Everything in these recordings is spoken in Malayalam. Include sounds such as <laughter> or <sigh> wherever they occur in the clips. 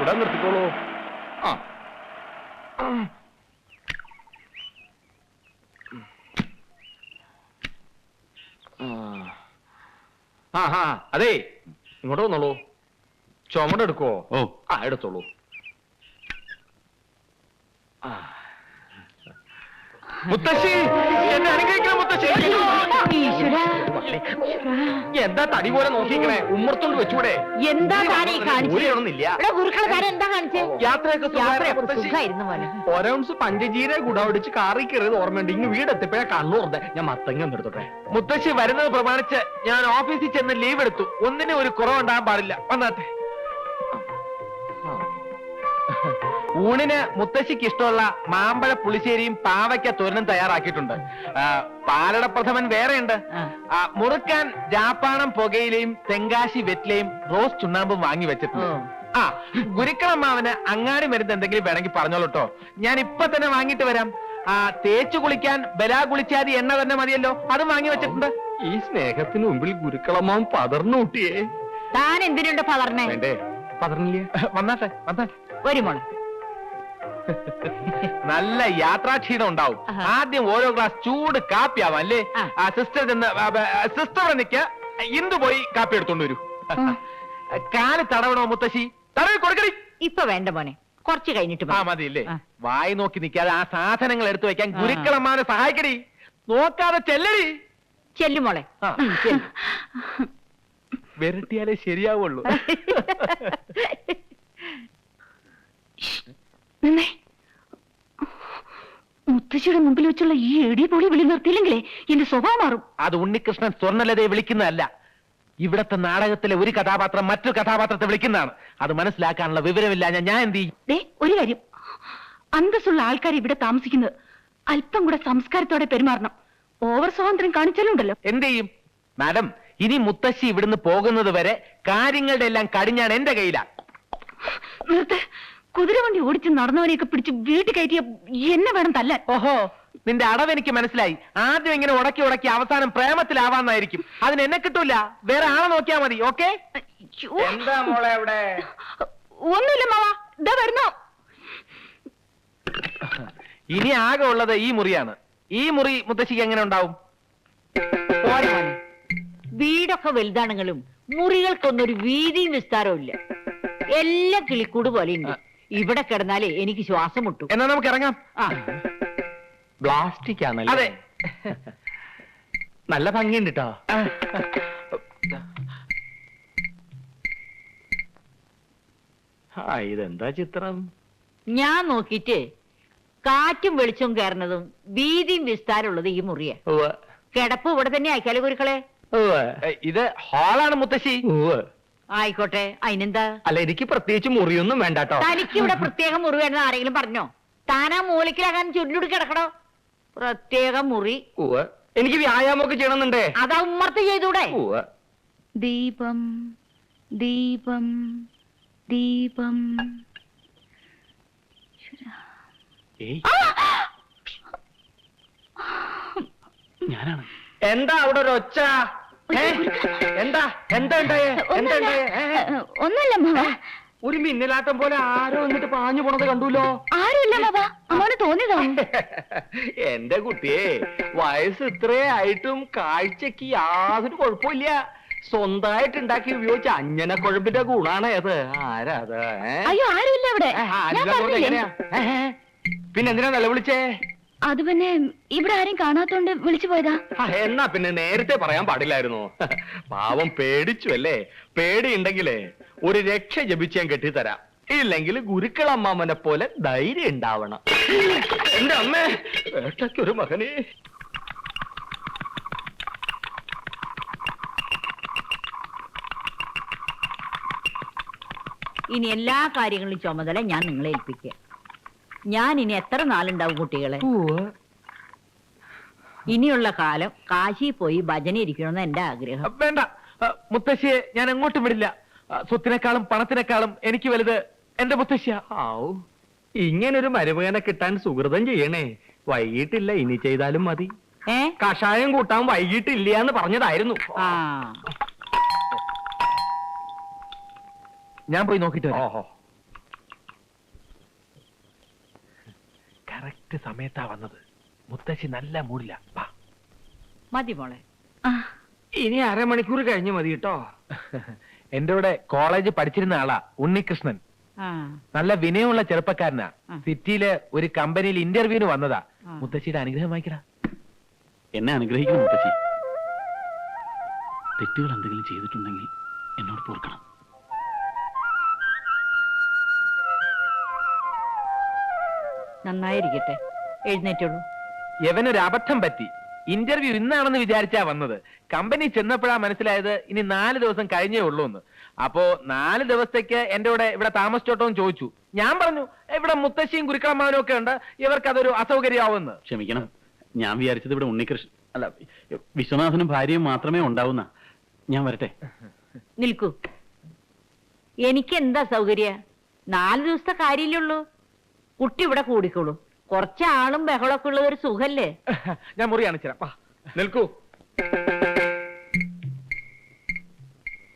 ഇവിടെ നിർത്തിക്കോളൂ. ആ. ആ. ഹാ. അതെ ഇങ്ങോട്ട് വന്നോളൂ. ചുമട് എടുക്കുവോ ആ എടുത്തോളൂ. ആ. മുത്തശ്ശി എന്നെ അനുഗ്രഹിക്കണം മുത്തശ്ശി. ഈശ്വരാ. എന്താ തടി പോലെ നോക്കിക്കണേ ഉമ്മർത്തോണ്ട് വെച്ചൂടെ. എന്താ താനീ ഇവിടെ ഗുരുക്കളെ താൻ എന്താ കാണിച്ചേ? യാത്രയൊക്കെ സുഖമായിരുന്നോ, മോനെ. ഒരൗൺസ് പഞ്ചജീര ഗുഡ കാറി കയറിയത് ഓർമ്മയുണ്ട്. ഇങ്ങ് വീടെത്തിപ്പോഴാ കണ്ണൂർന്ന് ഞാൻ മത്തങ്ങ ഒന്ന് എടുത്തോട്ടെ. മുത്തശ്ശി വരുന്നത് പ്രമാണിച്ച് ഞാൻ ഓഫീസിൽ ചെന്ന് ലീവ് എടുത്തു. ഒന്നിനും ഒരു കുറവുണ്ടാകാൻ പാടില്ല. വന്നാട്ടെ. ഊണിന് മുത്തശ്ശിക്ക് ഇഷ്ടമുള്ള മാമ്പഴ പുളിശ്ശേരിയും പാവയ്ക്ക തോരനും തയ്യാറാക്കിയിട്ടുണ്ട്. പാലട പ്രഥമൻ വേറെയുണ്ട്. മുറുക്കാൻ ജാപ്പാണം പുകയിലയും തെങ്കാശി വെറ്റിലയും റോസ് ചുണ്ണാമ്പും വാങ്ങി വെച്ചിട്ടുണ്ട്. ആ ഗുരുക്കളമ്മാവന് അങ്ങാടി മരുന്ന് എന്തെങ്കിലും വേണമെങ്കിൽ പറഞ്ഞോളൂട്ടോ ഞാൻ ഇപ്പൊ തന്നെ വാങ്ങിട്ട് വരാം. ആ തേച്ചു കുളിക്കാൻ ബലാ കുളിച്ചാതി എണ്ണ തന്നെ മതിയല്ലോ. അതും വാങ്ങി വെച്ചിട്ടുണ്ട്. ഈ സ്നേഹത്തിന് മുമ്പിൽ ഗുരുക്കളമ്മാവൻ പതർന്നു കൂട്ടിയേ. താൻ എന്തിനുണ്ട് പതർന്നേ? വേണ്ടേ? പതർന്നില്ലേ? വന്നാട്ടെ വന്നാട്ടെ. ഒരു മോളെ. <laughs> നല്ല യാത്രാക്ഷീണം ഉണ്ടാവും. ആദ്യം ഓരോ ഗ്ലാസ് ചൂട് കാപ്പി ആവാം അല്ലേ? ആ. സിസ്റ്റർ ചെന്ന് സിസ്റ്റർ നിക്ക ഇന്ത് പോയി കാപ്പി എടുത്തോണ്ട് വരൂ. <laughs> കാൽ തടവണോ മുത്തശ്ശി? തടവി കൊടുക്കണി ഇപ്പൊ വേണ്ട മോനെ. കുറച്ച് കഴിഞ്ഞിട്ട് ആ മതി. മതി ഇല്ലേ? ആ. വായി നോക്കി നിൽക്കാതെ ആ സാധനങ്ങൾ എടുത്തു വെക്കാൻ. ഗുരുക്കളമ്മാനെ സഹായിക്കടി. നോക്കാതെ ചെല്ലടി. ചെല്ലു മോളെ. വിരട്ടിയാലേ ശരിയാവുള്ളൂ. <laughs> നിന്നെ. മുത്തശ്ശിയുടെ മുമ്പിൽ വെച്ചുള്ള ഈ എടി പൊളി വിളി നിർത്തിയില്ലെങ്കിലേ എന്റെ സ്വഭാവം മാറും. അത് ഉണ്ണികൃഷ്ണൻ സ്വർണലതയെ വിളിക്കുന്നതല്ല. ഇവിടത്തെ നാടകത്തിലെ ഒരു കഥാപാത്രം മറ്റൊരു കഥാപാത്രത്തെ വിളിക്കുന്നതാണ്. അത് മനസ്സിലാക്കാനുള്ള വിവരമില്ല. ഞാൻ ഞാൻ എന്ത് ചെയ്യും? ദേ ഒരു കാര്യം. അന്തസ്സുള്ള ആൾക്കാർ ഇവിടെ താമസിക്കുന്നത് അല്പം കൂടെ സംസ്കാരത്തോടെ പെരുമാറണം. ഓവർ സ്വാതന്ത്ര്യം കാണിച്ചാലുണ്ടല്ലോ. എന്ത് ചെയ്യും? മാഡം ഇനി മുത്തശ്ശി ഇവിടുന്ന് പോകുന്നത് വരെ കാര്യങ്ങളുടെ എല്ലാം കടിഞ്ഞാണ് എന്റെ കയ്യിലാ. നിർത്ത്. കുതിരവണ്ടി ഓടിച്ച് നടന്നവനെയൊക്കെ പിടിച്ച് വീട്ടിൽ കയറ്റിയ എന്നെ വേണം തല്ലാൻ. ഓഹോ നിന്റെ അടവ് എനിക്ക് മനസ്സിലായി. ആദ്യം ഇങ്ങനെ ഉടക്കി ഉടക്കി അവസാനം പ്രേമത്തിലാവാന്നായിരിക്കും. അതിന് എന്നെ കിട്ടൂല. വേറെ ആളെ നോക്കിയാ മതി ഓക്കെ? അയ്യോ. എന്താ മോളെ അവിടെ? ഒന്നുമില്ല മാവാ. ഇതാ വരുന്നു. ഇനി ആകെ ഉള്ളത് ഈ മുറിയാണ്. ഈ മുറി മുത്തശ്ശിക്ക് എങ്ങനെ ഉണ്ടാവും? പോരെ മോനെ. വീടൊക്കെ വലുതാണെങ്കിലും മുറികൾക്കൊന്നും ഒരു വീതിയും വിസ്താരവും ഇല്ല. എല്ലാം കിളിക്കൂട് പോലെ ഉണ്ട് ഇവിടെ കിടന്നാലേ എനിക്ക് ശ്വാസം മുട്ടും. എന്നാ നമുക്ക് ഇറങ്ങാം. ആ. പ്ലാസ്റ്റിക് ആണല്ലേ അതെ. നല്ല ഭംഗിയുണ്ട് കേട്ടോ ആ ഇതെന്താ ചിത്രം? ഞാൻ നോക്കിയിട്ട് കാറ്റും വെളിച്ചവും കയറുന്നതും വീതിയും വിസ്താരമുള്ളത് ഈ മുറിയെ. ഉവ്വ്, കിടപ്പ് ഇവിടെ തന്നെ ആയിക്കാലേ ഗുരുക്കളെ. ഉവ്വ്, ഏ, ഇത് ഹാളാണ് മുത്തശ്ശി. ഉവ്വ്. ആയിക്കോട്ടെ അതിനെന്താ? അല്ല എനിക്ക് പ്രത്യേകിച്ച് മുറിയൊന്നും വേണ്ട കേട്ടോ തനിക്ക് ഇവിടെ പ്രത്യേക മുറി വേണമെന്ന് ആരെങ്കിലും പറഞ്ഞോ? താനാ മൂലക്കിലാകാൻ ചുരുണ്ടി കിടക്കണോ? പ്രത്യേക മുറി. ഉവ്വ്. എനിക്ക് വ്യായാമമൊക്കെ ചെയ്യണമെന്നുണ്ടേ? അതാ ഉമ്മർത്ത് ചെയ്തൂടെ? ഉവ്വ്. ദീപം ദീപം ദീപം. ഏയ്. ഞാനാണ്. എന്താ അവിടെ ഒരു ഒച്ച? എന്താ? എന്താ ഉണ്ടായേ? എന്താ ഉണ്ടായേ? മാവാ. ഒരു മിന്നലാട്ടം പോലെ ആരോ എന്നിട്ട് പാഞ്ഞു പോണത് കണ്ടുല്ലോ? ആരുമില്ല ബാബാ അമ്മോന് തോന്നിയതാ. <laughs> എന്റെ കുട്ടിയെ വയസ്സ് ഇത്രേ ആയിട്ടും കാഴ്ചക്ക് യാതൊരു കുഴപ്പമില്ല. സ്വന്തമായിട്ട് ഉണ്ടാക്കി ഉപയോഗിച്ച അഞ്ഞന കുഴമ്പിന്റെ ഗുണാണ് അത്. ആരാ അത്? ഏ? അയ്യോ ആരുമില്ല അവിടെ. പിന്നെ എന്തിനാ നിലവിളിച്ചേ? അത് പിന്നെ ഇവിടെ ആരും കാണാത്തോണ്ട് വിളിച്ചു പോയതാ. എന്നാ പിന്നെ നേരത്തെ പറയാൻ പാടില്ലായിരുന്നു. പാവം പേടിച്ചു അല്ലേ? പേടിയുണ്ടെങ്കിലേ ഒരു രക്ഷ ജപിച്ച് ഞാൻ കെട്ടിത്തരാം. ഇല്ലെങ്കിൽ ഗുരുക്കളമ്മാമനെ പോലെ ധൈര്യം ഉണ്ടാവണം. എന്റെ അമ്മേ വേട്ടയ്ക്കൊരു മകനെ. ഇനി എല്ലാ കാര്യങ്ങളും ചുമതല ഞാൻ നിങ്ങളെ ഏൽപ്പിക്കുക ഞാൻ ഇനി എത്ര നാളുണ്ടാവും കുട്ടികളെ? ഇനിയുള്ള കാലം കാശി പോയി ഭജന ഇരിക്കണമെന്ന് എന്റെ ആഗ്രഹം. വേണ്ട. മുത്തശ്ശിയെ ഞാൻ എങ്ങോട്ടും വിടില്ല. സ്വത്തിനേക്കാളും പണത്തിനേക്കാളും എനിക്ക് വലുത് എന്റെ മുത്തശ്ശിയ. ആവൂ ഇങ്ങനൊരു മരുമകനെ കിട്ടാൻ സുഹൃതം ചെയ്യണേ. വൈകിട്ടില്ല ഇനി ചെയ്താലും മതി. കഷായം കൂട്ടാൻ വൈകിട്ടില്ല എന്ന് പറഞ്ഞതായിരുന്നു ഞാൻ പോയി നോക്കിട്ട് വരാം. ഓഹോ. കറക്റ്റ് സമയത്താ വന്നത്. മുത്തശ്ശി നല്ല മൂടില്ല. വാ. മതി മോളെ. ഇനി അരമണിക്കൂർ കഴിഞ്ഞു മതി കേട്ടോ. <laughs> എന്റെ കൂടെ കോളേജ് പഠിച്ചിരുന്ന ആളാ ഉണ്ണികൃഷ്ണൻ. ആ. നല്ല വിനയമുള്ള ചെറുപ്പക്കാരനാ. സിറ്റിയിലെ ഒരു കമ്പനിയിൽ ഇന്റർവ്യൂവിന് വന്നതാ. മുത്തശ്ശിയുടെ അനുഗ്രഹം വായിക്കടാ എന്നെ അനുഗ്രഹിക്കണം മുത്തശ്ശി. തെറ്റുകൾ എന്തെങ്കിലും ചെയ്തിട്ടുണ്ടെങ്കിൽ എന്നോട് പൊറുക്കണം. നന്നായിരിക്കട്ടെ. എഴുന്നേറ്റുള്ളൂ. യവനൊരു അബദ്ധം പറ്റി. ഇന്റർവ്യൂ ഇന്നാണെന്ന് വിചാരിച്ചാ വന്നത്. കമ്പനി ചെന്നപ്പോഴാ മനസ്സിലായത് ഇനി നാല് ദിവസം കഴിഞ്ഞേ ഉള്ളൂ എന്ന് അപ്പോ നാല് ദിവസത്തേക്ക് എന്റെ കൂടെ ഇവിടെ താമസിച്ചോട്ടോ എന്ന് ചോദിച്ചു. ഞാൻ പറഞ്ഞു ഇവിടെ മുത്തശ്ശിയും കുരുക്കളമാവനും ഒക്കെ ഉണ്ട്. ഇവർക്ക് അതൊരു അസൗകര്യമാവുമെന്ന് ക്ഷമിക്കണം. ഞാൻ വിചാരിച്ചത് ഇവിടെ ഉണ്ണികൃഷ്ണൻ അല്ല വിശ്വനാഥനും ഭാര്യയും മാത്രമേ ഉണ്ടാവുന്ന. ഞാൻ വരട്ടെ. നിൽക്കൂ. എനിക്ക് എന്താ സൗകര്യ? നാല് ദിവസത്തെ കാര്യമില്ലുള്ളൂ കുട്ടി ഇവിടെ കൂടിക്കോളൂ. കുറച്ച് ആളും ബഹളമൊക്കെ ഉള്ളത് ഒരു സുഖല്ലേ? <laughs> ഞാൻ മുറി കാണിച്ചുതരാം വാ. നിൽക്കൂ.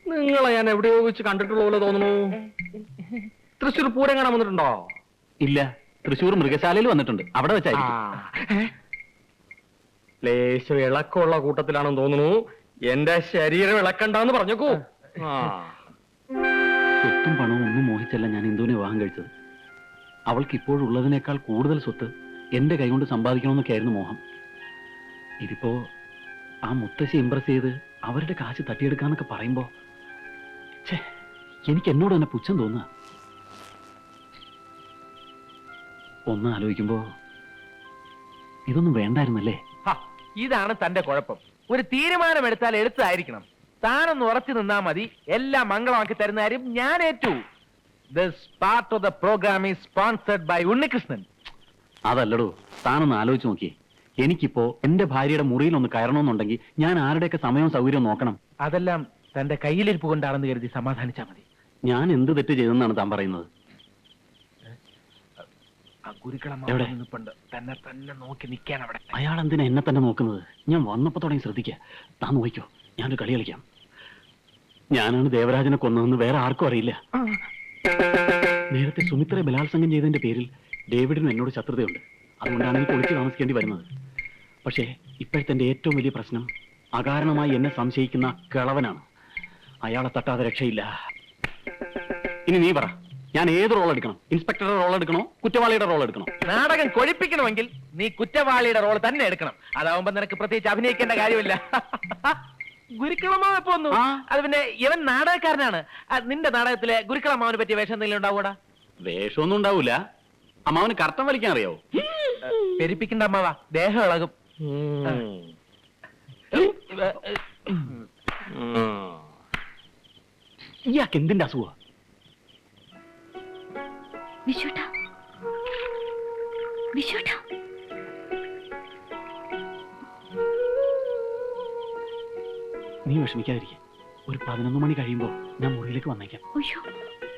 നിങ്ങളെ ഞാൻ എവിടെയോ വെച്ച് കണ്ടിട്ടുള്ള പോലെ തോന്നുന്നു. തൃശ്ശൂർ പൂരം കാണാൻ വന്നിട്ടുണ്ടോ? ഇല്ല തൃശ്ശൂർ മൃഗശാലയിൽ വന്നിട്ടുണ്ട്. അവിടെ വെച്ചായിരിക്കും. ലേശം ഇളക്കമുള്ള കൂട്ടത്തിലാണെന്ന് തോന്നുന്നു. എന്റെ ശരീരം ഇളക്കണ്ടെന്ന് പറഞ്ഞേക്കൂ. സ്വത്തും പണവും ഒന്നും മോഹിച്ചല്ല ഞാൻ ഇന്ദുവിനെ വിവാഹം കഴിച്ചത്. അവൾക്ക് ഇപ്പോഴുള്ളതിനേക്കാൾ കൂടുതൽ സ്വത്ത് എന്റെ കൈകൊണ്ട് സമ്പാദിക്കണമെന്നൊക്കെയായിരുന്നു മോഹം. ഇതിപ്പോ ആ മുത്തശ്ശി ഇമ്പ്രസ് ചെയ്ത് അവരുടെ കാശ് തട്ടിയെടുക്കാന്നൊക്കെ പറയുമ്പോ ഛേ എനിക്ക് എന്നോട് തന്നെ പുച്ഛം തോന്നുക ഒന്ന് ആലോചിക്കുമ്പോ ഇതൊന്നും വേണ്ടായിരുന്നല്ലേ? ഇതാണ് തന്റെ കുഴപ്പം. ഒരു തീരുമാനം തീരുമാനമെടുത്താൽ എടുത്തായിരിക്കണം താനൊന്ന് ഉറച്ചു നിന്നാ മതി. എല്ലാം മംഗളമാക്കി തരുന്ന കാര്യം ഞാൻ ഏറ്റു. This part of the programme is sponsored by Unnikrishnan. അതല്ലടോ താനൊന്ന് ആലോചിച്ച് നോക്കിയേ. എനിക്കിപ്പോ എന്റെ ഭാര്യയുടെ മുറിയിൽ ഒന്ന് കയറണമെന്നുണ്ടെങ്കിൽ ഞാൻ ആരുടെയൊക്കെ സമയവും സൗകര്യവും നോക്കണം. അതെല്ലാം തന്റെ കയ്യിലിരിപ്പ് കൊണ്ടാണെന്ന് കരുതി സമാധാനിച്ചാൽ മതി. ഞാൻ എന്ത് തെറ്റ് ചെയ്തെന്നാണ് താൻ പറയുന്നത്? എവിടെ? അവിടെ തന്നെ തന്നെ നോക്കി നിൽക്കാൻ അവിടെ. അയാൾ എന്തിനാ എന്നെ തന്നെ നോക്കുന്നത്? ഞാൻ വന്നപ്പോ തുടങ്ങി ശ്രദ്ധിക്കുക താൻ നോക്കിക്കോ ഞാനൊരു കളി കളിക്കാം. ഞാനാണ് ദേവരാജനെ കൊന്നതെന്ന് വേറെ ആർക്കും അറിയില്ല. നേരത്തെ സുമിത്രയെ ബലാത്സംഗം ചെയ്തതിന്റെ പേരിൽ ഡേവിഡിന് എന്നോട് ശത്രുതയുണ്ട്. അതുകൊണ്ടാണ് എനിക്ക് ഒളിച്ചു താമസിക്കേണ്ടി വരുന്നത്. പക്ഷേ ഇപ്പോഴത്തെ എന്റെ ഏറ്റവും വലിയ പ്രശ്നം അകാരണമായി എന്നെ സംശയിക്കുന്ന കിളവനാണ്. അയാളെ തട്ടാതെ രക്ഷയില്ല. ഇനി നീ പറ. ഞാൻ ഏത് റോൾ എടുക്കണം? ഇൻസ്പെക്ടറുടെ റോൾ എടുക്കണോ? കുറ്റവാളിയുടെ റോൾ എടുക്കണോ? നാടകം കൊഴിപ്പിക്കണമെങ്കിൽ നീ കുറ്റവാളിയുടെ റോൾ തന്നെ എടുക്കണം. അതാവുമ്പോ നിനക്ക് പ്രത്യേകിച്ച് അഭിനയിക്കേണ്ട കാര്യമില്ല. ഗുരുക്കളമ്മാവ് പോന്നു അത് പിന്നെ ഇവൻ നാടകക്കാരനാണ്. നിന്റെ നാടകത്തിലെ ഗുരുക്കളമാവിനെ പറ്റിയ വേഷം എന്തെങ്കിലും ഉണ്ടാവൂടാ വേഷമൊന്നും ഉണ്ടാവൂല. അമ്മാവന് കർത്തം വലിക്കാൻ അറിയാവോ? പെരിപ്പിക്കണ്ട അമ്മാവാ. ദേഹം ഇളകും. ഇയാൾക്ക് എന്തിന്റെ അസുഖ വിശുട്ടാ വിശുട്ടാ നീ വിഷമിക്കാതിരിക്കും. ഒരു പതിനൊന്ന് മണി കഴിയുമ്പോ ഞാൻ മുറിയിലേക്ക് വന്നേക്കാം. അയ്യോ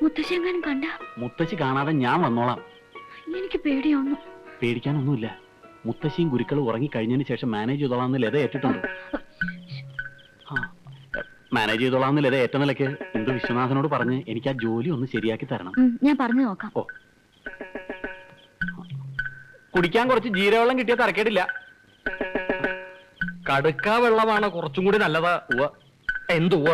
മുത്തശ്ശെങ്ങാനും കണ്ട? മുത്തശ്ശി കാണാതെ ഞാൻ വന്നോളാം. എനിക്ക് പേടിയൊന്നും. പേടിക്കാനൊന്നുമില്ല. മുത്തശ്ശിയും ഗുരുക്കളും ഉറങ്ങി കഴിഞ്ഞതിന് ശേഷം മാനേജ് ചെയ്തോളാന്ന് ലത ഏറ്റിട്ടുണ്ട്. മാനേജ് ചെയ്തോളാന്ന് ലത ഏറ്റ നിലയ്ക്ക് എന്ത് വിശ്വനാഥനോട് പറഞ്ഞ് എനിക്ക് ആ ജോലി ഒന്ന് ശരിയാക്കി തരണം. ഞാൻ പറഞ്ഞു നോക്കാം. ഓ. കുടിക്കാൻ കുറച്ച് ജീരവെള്ളം കിട്ടിയോ തറക്കേടില്ല കടുക്ക വെള്ളമാണ് കുറച്ചും കൂടി നല്ലതാ ഉവ എന്തുവ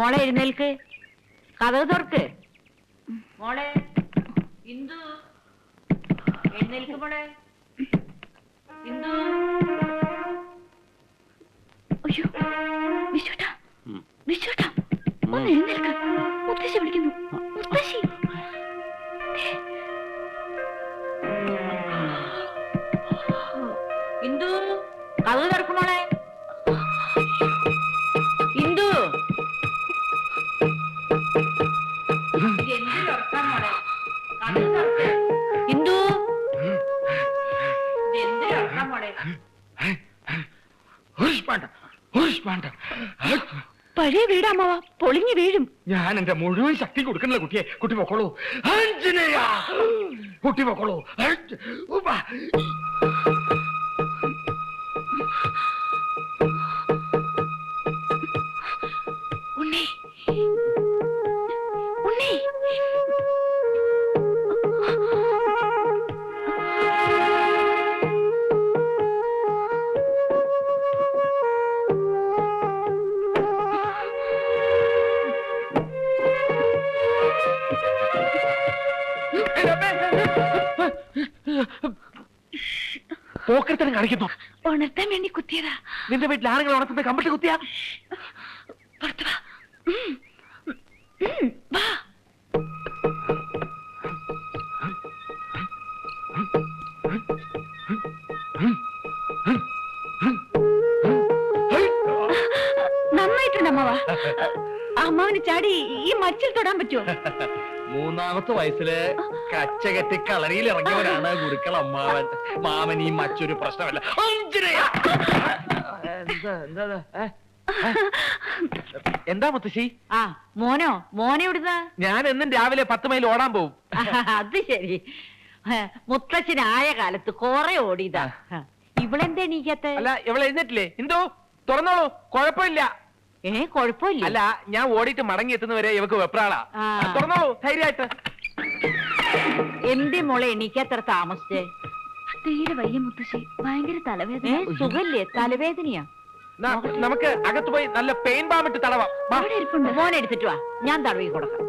മോളെ എഴുന്നേൽക്ക്. കഥ തുറക്ക്. മോളെ ഇന്ദു. എഴുന്നേൽക്ക് മോളെ. ഇന്ദു. അയ്യോ വിശ്വട്ടാ. വിശ്വട്ടാ ഒന്ന് എഴുന്നേൽക്ക്. പൊളിഞ്ഞു വീഴും. ഞാൻ എന്റെ മുഴുവൻ ശക്തി കൊടുക്കുന്ന കുട്ടിയെ. കുട്ടി പൊക്കോളൂ. കുട്ടി പൊക്കോളൂ. പോക്കരത്തനം കാണിക്കുന്നു. ഉണർത്താൻ വേണ്ടി കുത്തിയതാ. നിന്റെ വീട്ടിൽ ആണുങ്ങൾ ഉണർത്തുന്ന കമ്പിട്ട് കുത്തിയാ? പുറത്തു വാ. ഉം. ഉം, വാ. നന്നായിട്ടുണ്ട് അമ്മാവ അമ്മാവിന് ചാടി ഈ മച്ചിൽ തൊടാൻ പറ്റുമോ മൂന്നാമത്തെ വയസ്സിൽ കച്ചകെട്ടി കളരിയിൽ ഇറങ്ങിയവരാണ് ഗുരുക്കൾ അമ്മാവൻ. മാമനി ഈ മറ്റൊരു പ്രശ്നമല്ല. എന്താ എന്താ ഇത്? ഏ? ഏ? എന്താ മുത്തശ്ശി? ആ മോനോ? മോനെ ഇവിടുന്ന് ഞാൻ എന്നും രാവിലെ പത്ത് മൈൽ ഓടാൻ പോവും. അത് ശരി. മുത്തച്ഛനായ കാലത്ത് കൊറേ ഓടിയതാ. ഇവളെന്താ നീക്കത്തെ അല്ല ഇവളെ എഴുന്നേറ്റില്ലേ? എന്തോ? തുറന്നോളൂ. കുഴപ്പമില്ല. ഏ കൊഴപ്പില്ല അല്ല ഞാൻ ഓടിയിട്ട് മടങ്ങി എത്തുന്നവരെ ഇവക്ക് വെപ്രാളാ. തുറന്നോളൂ ധൈര്യമായിട്ട്. എന്റെ മോളെ എണീക്കത്ര താമസിച്ചേ? തീരെ വയ്യ മുത്തശ്ശി ഭയങ്കര തലവേദന. സുഖല്ലേ? തലവേദനയാ. നമുക്ക് അകത്ത് പോയി നല്ല പെയിൻ ബാമിട്ട് തടവാം. മോനെ എടുത്തിട്ട് വാ. ഞാൻ തടവി കൊടുക്കാം.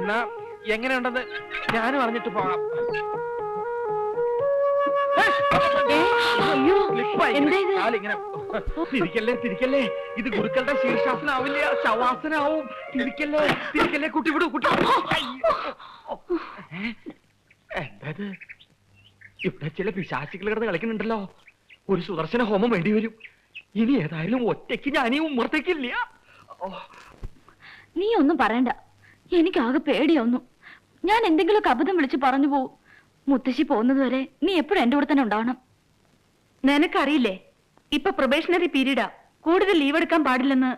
എന്നാ എങ്ങനെയുണ്ടെന്ന് ഞാനും അറിഞ്ഞിട്ട് പോകാം. അയ്യോ സ്ലിപ്പായി. എന്താ ഇത്? കാലിങ്ങനെ തിരിക്കല്ലേ തിരിക്കല്ലേ ഇത് ഗുരുക്കളുടെ ശീർഷാസനാവില്ല ശവാസനാവും. തിരിക്കല്ലേ തിരിക്കല്ലേ കുട്ടി വിടൂ കുട്ടി വിടൂ. അയ്യോ. ഏ? ഇവിടെ ചില പിശാചികൾ കിടന്ന് കളിക്കുന്നുണ്ടല്ലോ. ഒരു സുദർശന ഹോമം വേണ്ടി വരും. ഇനി ഏതായാലും ഒറ്റയ്ക്ക് ഞാൻ ഈ ഉമ്മർത്തേക്കില്ല ഓ, നീ ഒന്നും പറയണ്ട. എനിക്കാകെ പേടിയൊന്നു ഞാൻ എന്തെങ്കിലും അബദ്ധം വിളിച്ച് പറഞ്ഞു പോവും. മുത്തശ്ശി പോകുന്നതുവരെ നീ എപ്പോഴും എന്റെ കൂടെ തന്നെ ഉണ്ടാവണം. നിനക്കറിയില്ലേ? ഇപ്പൊ പ്രൊബേഷണറി പീരീഡാ കൂടുതൽ ലീവ് എടുക്കാൻ പാടില്ലെന്ന്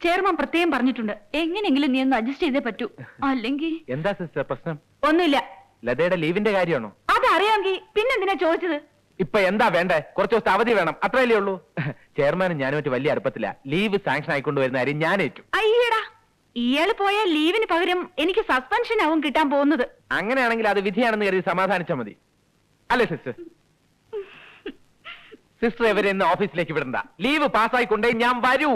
ചെയർമാൻ പ്രത്യേകം പറഞ്ഞിട്ടുണ്ട്. എങ്ങനെയെങ്കിലും നീ ഒന്ന് അഡ്ജസ്റ്റ് ചെയ്തേ പറ്റൂ. അല്ലെങ്കിൽ എന്താ സിസ്റ്റർ പ്രശ്നം? ഒന്നുമില്ല. ലതയുടെ ലീവിന്റെ കാര്യമാണോ? അതറിയാമെങ്കിൽ പിന്നെന്തിനാ ചോദിച്ചത്? ഇപ്പൊ എന്താ വേണ്ടേ? കുറച്ച് ദിവസത്തെ അവധി വേണം. അത്രയല്ലേ ഉള്ളൂ. ചെയർമാനും ഞാനുമായിട്ട് വലിയ അടുപ്പത്തില്ല ലീവ് സാങ്ഷൻ ആയിക്കൊണ്ട് വരുന്ന കാര്യം ഞാൻ ഏറ്റു അയ്യടാ. ഇയാൾ പോയ ലീവിന് പകരം എനിക്ക് സസ്പെൻഷൻ ആവും കിട്ടാൻ പോകുന്നത്. അങ്ങനെയാണെങ്കിൽ അത് വിധിയാണെന്ന് കരുതി സമാധാനിച്ചാൽ മതി. അല്ലേ സിസ്റ്റർ സിസ്റ്റർ എവരെ ഇന്ന് ഓഫീസിലേക്ക് വിടണ്ട. ലീവ് പാസ്സായിക്കൊണ്ടേ ഞാൻ വരൂ.